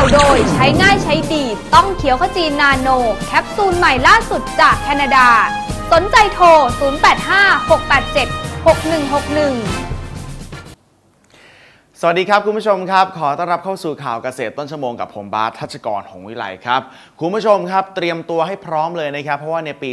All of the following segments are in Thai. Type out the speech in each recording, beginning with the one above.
าวโดยใช้ง่ายใช้ดี ต้องเขียวขจีนนาโน แคปซูลใหม่ล่าสุดจากแคนาดา สนใจโทร 0856876161สวัสดีครับคุณผู้ชมครับ ขอต้อนรับเข้าสู่ข่าวเกษตรต้นชั่วโมงกับผมบาสทัชกรหงวิไลครับ คุณผู้ชมครับเตรียมตัวให้พร้อมเลยนะครับ เพราะว่าในปี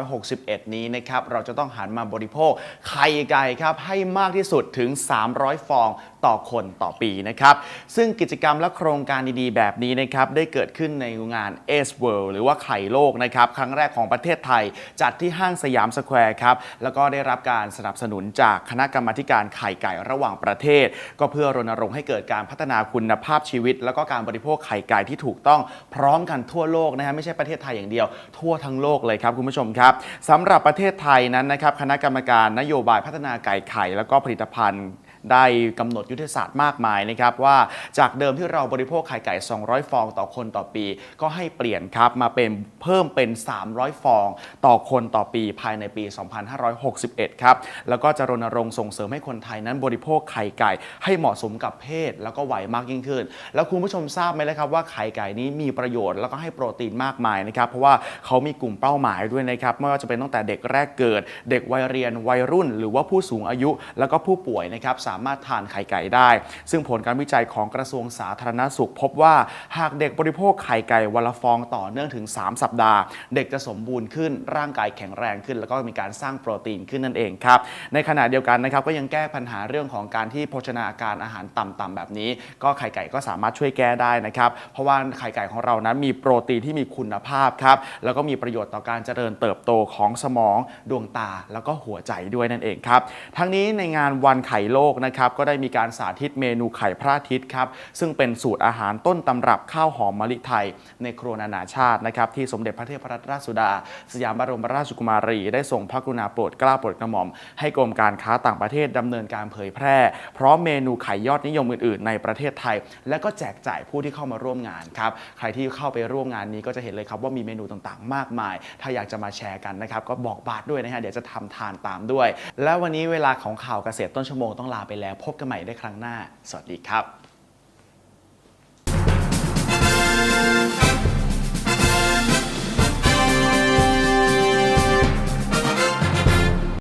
2561 นี้นะครับ เราจะต้องหันมาบริโภคไข่ไก่ครับ ให้มากที่สุดถึง 300 ฟอง ต่อคนต่อปีนะครับ ซึ่งกิจกรรมและโครงการดีๆ แบบนี้นะครับได้เกิดขึ้นในงาน a c e World หรือว่าไข่โลกนะครับครั้งแรกของประเทศไทย จัดที่ห้างสยามสแควร์ครับแล้วก็ได้รับการสนับสนุนจากคณะกรรมาการไข่ไก่ระหว่างประเทศ ก็เพื่อรณรงค์ให้เกิดการพัฒนาคุณภาพชีวิต แล้วก็การบริโภคไข่ไก่ที่ถูกต้องพร้อมกันทั่วโลกนะฮะไม่ใช่ประเทศไทยอย่างเดียว ทั่วทั้งโลกเลยครับคุณผู้ชมครับสำหรับประเทศไทยนั้นนะครับคณะกรรมการนโยบายพัฒนาไก่ไข่ แล้วก็ผลิตภัณฑ์ ได้กำหนดยุทธศาสตร์มากมายนะครับว่าจากเดิมที่เราบริโภคไข่ไก่ 200 ฟองต่อคนต่อปี ก็ให้เปลี่ยนครับมาเป็นเพิ่มเป็น 300 ฟองต่อคนต่อปีภายในปี 2561 ครับ แล้วก็จะรณรงค์ส่งเสริมให้คนไทยนั้นบริโภคไข่ไก่ให้เหมาะสมกับเพศ แล้วก็วัยมากยิ่งขึ้น แล้วคุณผู้ชมทราบไหมเลยครับว่าไข่ไก่นี้มีประโยชน์แล้วก็ให้โปรตีนมากมายนะครับเพราะว่าเขามีกลุ่มเป้าหมายด้วยนะครับไม่ว่าจะเป็นตั้งแต่เด็กแรกเกิด เด็กวัยเรียนวัยรุ่น หรือว่าผู้สูงอายุแล้วก็ผู้ป่วยนะครับสาามารถทานไข่ไก่ได้ ซึ่งผลการวิจัยของกระทรวงสาธารณสุข พบว่าหากเด็กบริโภคไข่ไก่วันละฟองต่อเนื่องถึง 3 สัปดาห์ เด็กจะสมบูรณ์ขึ้นร่างกายแข็งแรงขึ้น แล้วก็มีการสร้างโปรตีนขึ้นนั่นเองครับในขณะเดียวกันนะครับก็ยังแก้ปัญหาเรื่องของการที่โภชนาการอาหารต่ำๆแบบนี้ ก็ไข่ไก่ก็สามารถช่วยแก้ได้นะครับเพราะว่าไข่ไก่ของเรานั้นมีโปรตีนที่มีคุณภาพครับแล้วก็มีประโยชน์ต่อการเจริญเติบโตของสมองดวงตาแล้วก็หัวใจด้วยนั่นเองครับทั้งนี้ในงานวันไข่โลกนะครับก็ได้มีการสาธิตเมนูไข่พระอาทิตย์ครับซึ่งเป็นสูตรอาหารต้นตำรับข้าวหอมมะลิไทย ในครัวนานาชาตินะครับที่สมเด็จพระเทพรัตนราชสุดา สยามบรมราชกุมารี ได้ส่งพระกรุณาโปรดเกล้าโปรดกระหม่อม ให้กรมการค้าต่างประเทศดำเนินการเผยแพร่ พร้อมเมนูไข่ยอดนิยมอื่นๆ ในประเทศไทย และก็แจกจ่ายผู้ที่เข้ามาร่วมงานครับใครที่เข้าไปร่วมงานนี้ก็จะเห็นเลยครับว่ามีเมนูต่างๆ มากมาย ถ้าอยากจะมาแชร์กันนะครับก็บอกบาทด้วยนะฮะเดี๋ยวจะทำทานตามด้วย แล้ววันนี้เวลาของข่าวเกษตรต้นชั่วโมงต้องลาไปแล้วพบกันใหม่ได้ครั้งหน้า สวัสดีครับ